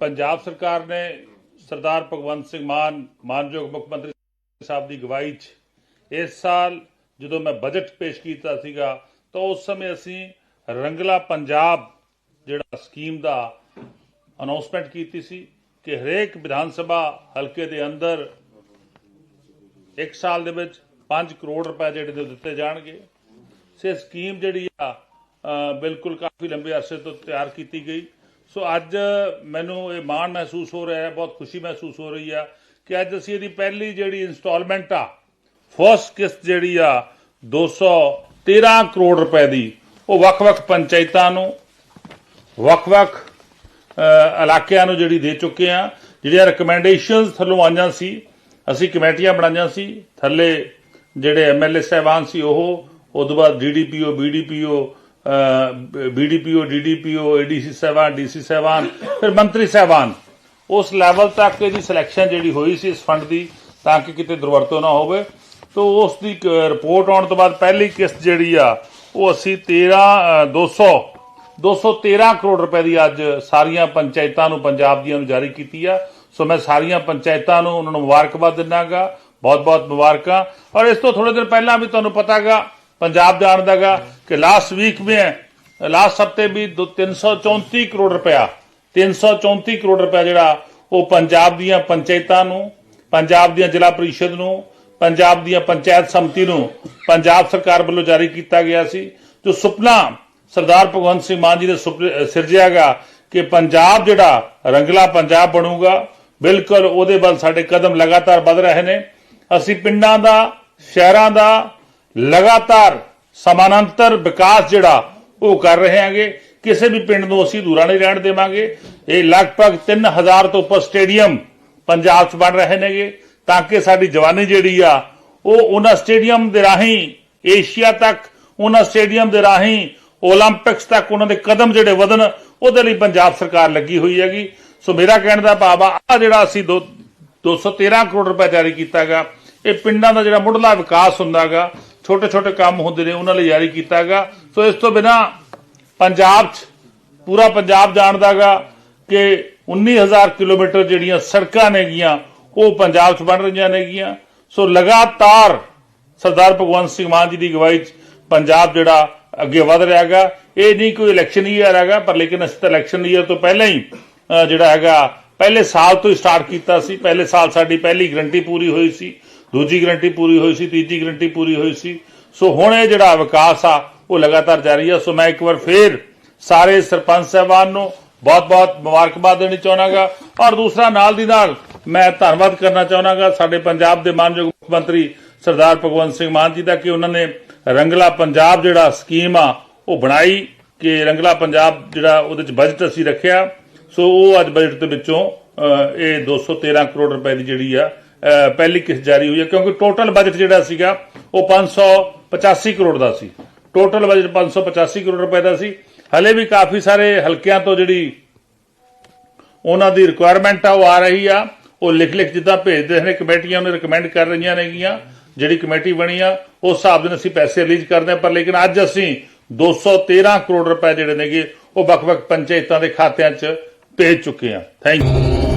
ਪੰਜਾਬ ਸਰਕਾਰ ਨੇ ਸਰਦਾਰ ਭਗਵੰਤ ਸਿੰਘ ਮਾਨ, ਮਾਨਯੋਗ ਮੁੱਖ ਮੰਤਰੀ ਸਾਹਿਬ ਦੀ ਅਗਵਾਈ 'ਚ ਇਸ ਸਾਲ ਜਦੋਂ ਮੈਂ ਬਜਟ ਪੇਸ਼ ਕੀਤਾ ਸੀਗਾ, ਤਾਂ ਉਸ ਸਮੇਂ ਅਸੀਂ ਰੰਗਲਾ ਪੰਜਾਬ ਜਿਹੜਾ ਸਕੀਮ ਦਾ ਅਨਾਉਂਸਮੈਂਟ ਕੀਤੀ ਸੀ ਕਿ ਹਰੇਕ ਵਿਧਾਨ ਸਭਾ ਹਲਕੇ ਦੇ ਅੰਦਰ ਇੱਕ ਸਾਲ ਦੇ ਵਿੱਚ 5 ਕਰੋੜ ਰੁਪਏ ਜਿਹੜੇ ਨੇ ਉਹ ਦਿੱਤੇ ਜਾਣਗੇ। ਸੇ ਸਕੀਮ ਜਿਹੜੀ ਆ ਬਿਲਕੁਲ ਕਾਫੀ ਲੰਬੇ ਅਰਸੇ ਤੋਂ ਤਿਆਰ ਕੀਤੀ ਗਈ। ਸੋ ਅੱਜ ਮੈਨੂੰ ਇਹ ਮਾਣ ਮਹਿਸੂਸ ਹੋ ਰਿਹਾ ਹੈ, ਬਹੁਤ ਖੁਸ਼ੀ ਮਹਿਸੂਸ ਹੋ ਰਹੀ ਆ ਕਿ ਅੱਜ ਅਸੀਂ ਇਹਦੀ ਪਹਿਲੀ ਜਿਹੜੀ ਇਨਸਟਾਲਮੈਂਟ ਆ ਫਸਟ ਕਿਸ਼ਤ ਜਿਹੜੀ ਆ 213 ਕਰੋੜ ਰੁਪਏ ਦੀ, ਉਹ ਵੱਖ-ਵੱਖ ਪੰਚਾਇਤਾਂ ਨੂੰ ਵੱਖ-ਵੱਖ ਇਲਾਕਿਆਂ ਨੂੰ ਜਿਹੜੀ ਦੇ ਚੁੱਕੇ ਆ, ਜਿਹੜੀਆਂ ਰეკਮੈਂਡੇਸ਼ਨਸ ਥੱਲੋਂ ਆਈਆਂ ਸੀ, ਅਸੀਂ ਕਮੇਟੀਆਂ ਬਣਾਈਆਂ ਸੀ, ਥੱਲੇ ਜਿਹੜੇ ਐਮਐਲਏ ਸਹਿਬਾਨ ਸੀ ਉਹ ਉਦੋਂ ਬਾਅਦ DDPO BDPO BDPO DDPO ADC ਸਹਿਬਾਨ ਡੀਸੀ ਸਹਿਬਾਨ ਫਿਰ ਮੰਤਰੀ ਸਹਿਬਾਨ ਉਸ ਲੈਵਲ ਤੱਕ ਇਹਦੀ ਸਿਲੈਕਸ਼ਨ ਜਿਹੜੀ ਹੋਈ ਸੀ ਇਸ ਫੰਡ ਦੀ ਤਾਂ ਕਿ ਕਿਤੇ ਦੁਰਵਰਤੋਂ ਨਾ ਹੋਵੇ। ਤੋਂ ਉਸ ਦੀ ਰਿਪੋਰਟ ਆਉਣ ਤੋਂ ਬਾਅਦ ਪਹਿਲੀ ਕਿਸ਼ਤ ਜਿਹੜੀ ਆ ਉਹ ਅਸੀਂ 13 ਅ, 200 213 ਕਰੋੜ ਰੁਪਏ ਦੀ ਅੱਜ ਸਾਰੀਆਂ ਪੰਚਾਇਤਾਂ ਨੂੰ ਪੰਜਾਬ ਦੀਆਂ ਨੂੰ ਜਾਰੀ ਕੀਤੀ ਆ। ਸੋ ਮੈਂ ਸਾਰੀਆਂ ਪੰਚਾਇਤਾਂ ਨੂੰ ਉਹਨਾਂ ਨੂੰ ਮੁਬਾਰਕਬਾਦ ਦਿੰਨਾਗਾ ਬਹੁਤ ਬਹੁਤ ਮੁਬਾਰਕਾਂ। ਔਰ ਇਸ ਤੋਂ ਥੋੜੇ ਦਿਨ ਪਹਿਲਾਂ ਵੀ ਤੁਹਾਨੂੰ ਪਤਾਗਾ ਪੰਜਾਬ ਜਾਣਦਾਗਾ ਕਿ ਲਾਸਟ ਵੀਕ में ਲਾਸਟ ਹਫ਼ਤੇ ਵੀ ਦੋ- 334 ਕਰੋੜ ਰੁਪਇਆ 334 ਕਰੋੜ ਰੁਪਇਆ ਜਿਹੜਾ ਉਹ ਪੰਜਾਬ ਦੀਆਂ ਪੰਚਾਇਤਾਂ ਨੂੰ, ਪੰਜਾਬ ਦੀਆਂ ਜ਼ਿਲ੍ਹਾ ਪਰਿਸ਼ਦ ਨੂੰ, ਪੰਜਾਬ ਦੀਆਂ ਪੰਚਾਇਤ ਸਮਿਤੀ ਨੂੰ ਪੰਜਾਬ ਸਰਕਾਰ ਵੱਲੋਂ ਜਾਰੀ ਕੀਤਾ ਗਿਆ ਸੀ। ਜੋ ਸੁਪਨਾ ਸਰਦਾਰ ਭਗਵੰਤ ਸਿੰਘ ਮਾਨ ਜੀ ਨੇ ਸੁਪਨੇ- ਸਿਰਜਿਆਗਾ ਕਿ ਪੰਜਾਬ ਜਿਹੜਾ ਰੰਗਲਾ ਪੰਜਾਬ ਬਣੂਗਾ, ਬਿਲਕੁਲ ਉਹਦੇ ਵੱਲ ਸਾਡੇ ਕਦਮ ਲਗਾਤਾਰ ਵਧ ਰਹੇ ਨੇ। ਅਸੀਂ ਪਿੰਡਾਂ ਦਾ, ਸ਼ਹਿਰਾਂ ਦਾ ਲਗਾਤਾਰ ਸਮਾਨਾਂਤਰ ਵਿਕਾਸ ਜਿਹੜਾ ਉਹ ਕਰ ਰਹੇ ਹਾਂਗੇ, ਕਿਸੇ ਵੀ ਪਿੰਡ ਨੂੰ ਅਸੀਂ ਦੂਰਾ ਨਹੀਂ ਰਹਿਣ ਦੇਵਾਂਗੇ। ਇਹ ਲਗਭਗ 3000 ਤੋਂ ਉੱਪਰ ਸਟੇਡੀਅਮ ਪੰਜਾਬ 'ਚ ਬਣ ਰਹੇ ਨੇਗੇ, ਤਾਂ ਕਿ ਸਾਡੀ ਜਵਾਨੀ ਜਿਹੜੀ ਆ, ਉਹ ਉਹਨਾਂ ਸਟੇਡੀਅਮ ਦੇ ਰਾਹੀਂ, ਏਸ਼ੀਆ ਤੱਕ, ਉਹਨਾਂ ਸਟੇਡੀਅਮ ਦੇ ਰਾਹੀਂ, 올림픽ਸ ਤੱਕ ਉਹਨਾਂ ਦੇ ਕਦਮ ਜਿਹੜੇ ਵਧਣ, ਉਹਦੇ ਲਈ ਪੰਜਾਬ ਸਰਕਾਰ ਲੱਗੀ ਹੋਈ ਹੈਗੀ। ਸੋ ਮੇਰਾ ਕਹਿਣ ਦਾ ਭਾਵ ਆ ਆ ਜਿਹੜਾ ਅਸੀਂ 213 ਕਰੋੜ ਰੁਪਏ ਜਾਰੀ ਕੀਤਾਗਾ ਇਹ ਪਿੰਡਾਂ ਦਾ ਜਿਹੜਾ ਮੁੱਢਲਾ ਵਿਕਾਸ ਹੁੰਦਾਗਾ ਛੋਟੇ ਛੋਟੇ ਕੰਮ ਹੁੰਦੇ ਨੇ, ਉਹਨਾਂ ਲਈ ਜਾਰੀ ਕੀਤਾਗਾ। ਸੋ ਇਸ ਤੋਂ ਬਿਨਾ ਪੰਜਾਬ 'ਚ, ਪੂਰਾ ਪੰਜਾਬ ਜਾਣਦਾਗਾ ਕਿ 19000 ਕਿਲੋਮੀਟਰ ਜਿਹੜੀਆਂ ਸੜਕਾਂ ਨੇਗੀਆਂ, ਉਹ ਪੰਜਾਬ 'ਚ ਬਣ ਰਹੀਆਂ ਨੇਗੀਆਂ। ਸੋ ਲਗਾਤਾਰ ਸਰਦਾਰ ਭਗਵੰਤ ਸਿੰਘ ਮਾਨ ਜੀ ਦੀ ਅਗਵਾਈ 'ਚ ਪੰਜਾਬ ਜਿਹੜਾ ਅੱਗੇ ਵਧ ਰਿਹਾ ਹੈਗਾ ਇਹ ਨਹੀਂ ਕੋਈ ਇਲੈਕਸ਼ਨ ਈਅਰ ਹੈਗਾ, ਪਰ ਲੇਕਿਨ ਅਸੀਂ ਤਾਂ ਇਲੈਕਸ਼ਨ ਈਅਰ ਤੋਂ ਪਹਿਲਾਂ ਹੀ ਜਿਹੜਾ ਹੈਗਾ, ਪਹਿਲੇ ਸਾਲ ਤੋਂ ਹੀ ਸਟਾਰਟ ਕੀਤਾ ਸੀ। ਪਹਿਲੇ ਸਾਲ ਸਾਡੀ ਪਹਿਲੀ ਗਰੰਟੀ ਪੂਰੀ ਹੋਈ ਸੀ। ਦੂਜੀ ਗਰੰਟੀ ਪੂਰੀ ਹੋਈ ਸੀ ਤੀਜੀ ਗਰੰਟੀ ਪੂਰੀ ਹੋਈ ਸੀ। ਸੋ ਹੁਣ ਇਹ ਜਿਹੜਾ ਵਿਕਾਸ ਆ ਉਹ ਲਗਾਤਾਰ ਜਾਰੀ ਆ। ਸੋ ਮੈਂ ਇੱਕ ਵਾਰ ਫੇਰ ਸਾਰੇ ਸਰਪੰਚ ਸਾਹਿਬਾਨ ਨੂੰ ਬਹੁਤ-ਬਹੁਤ ਮੁਬਾਰਕਬਾਦ ਦੇਣੀ ਚਾਹਨਾਗਾ। ਔਰ ਦੂਸਰਾ ਨਾਲ ਦੀ ਨਾਲ ਮੈਂ ਧੰਨਵਾਦ ਕਰਨਾ ਚਾਹਨਾਗਾ ਸਾਡੇ ਪੰਜਾਬ ਦੇ ਮਾਨਯੋਗ ਮੁੱਖ ਮੰਤਰੀ ਸਰਦਾਰ ਭਗਵੰਤ ਸਿੰਘ ਮਾਨ ਜੀ ਦਾ ਕਿ ਉਹਨਾਂ ਨੇ ਰੰਗਲਾ ਪੰਜਾਬ ਜਿਹੜਾ ਸਕੀਮ ਆ ਉਹ ਬਣਾਈ ਕਿ ਰੰਗਲਾ ਪੰਜਾਬ ਜਿਹੜਾ ਉਹਦੇ ਚ ਬਜਟ ਅਸੀਂ ਰੱਖਿਆ। ਸੋ ਉਹ ਅੱਜ ਬਜਟ ਦੇ ਵਿੱਚੋਂ ਅ, ਇਹ 213 ਕਰੋੜ ਰੁਪਏ ਦੀ ਜਿਹੜੀ ਆ ਪਹਿਲੀ ਕਿਸ਼ਤ ਜਾਰੀ ਹੋਈ ਹੈ, ਕਿਉਂਕਿ ਟੋਟਲ ਬਜਟ ਜਿਹੜਾ ਸੀਗਾ, ਉਹ 585 ਕਰੋੜ ਦਾ ਸੀ। ਟੋਟਲ ਬਜਟ 585 ਕਰੋੜ ਰੁਪਏ ਦਾ ਸੀ। ਹਲੇ ਵੀ ਕਾਫੀ ਸਾਰੇ ਹਲਕਿਆਂ ਤੋਂ ਜਿਹੜੀ ਉਹਨਾਂ ਦੀ ਰਿਕੁਆਇਰਮੈਂਟ ਆ, ਉਹ ਆ ਰਹੀ ਆ। ਉਹ ਲਿਖ ਲਿਖ ਜਿੱਦਾਂ ਭੇਜਦੇ ਨੇ, ਕਮੇਟੀਆਂ ਉਹਨੇ ਰეკਮੈਂਡ ਕਰ ਰਹੀਆਂ ਨੇਗੀਆਂ। ਜਿਹੜੀ ਕਮੇਟੀ ਬਣੀ ਆ, ਉਸ ਹਿਸਾਬ ਦੇ ਨਾਲ ਅਸੀਂ ਪੈਸੇ ਰਿਲੀਜ਼ ਕਰਦੇ ਆ, ਪਰ ਲੇਕਿਨ ਅੱਜ ਅਸੀਂ 213 ਕਰੋੜ ਰੁਪਏ ਜਿਹੜੇ ਨੇਗੇ, ਉਹ ਵੱਖ-ਵੱਖ ਪੰਚਾਇਤਾਂ ਦੇ ਖਾਤਿਆਂ 'ਚ ਭੇਜ ਚੁੱਕੇ ਆ। Thank you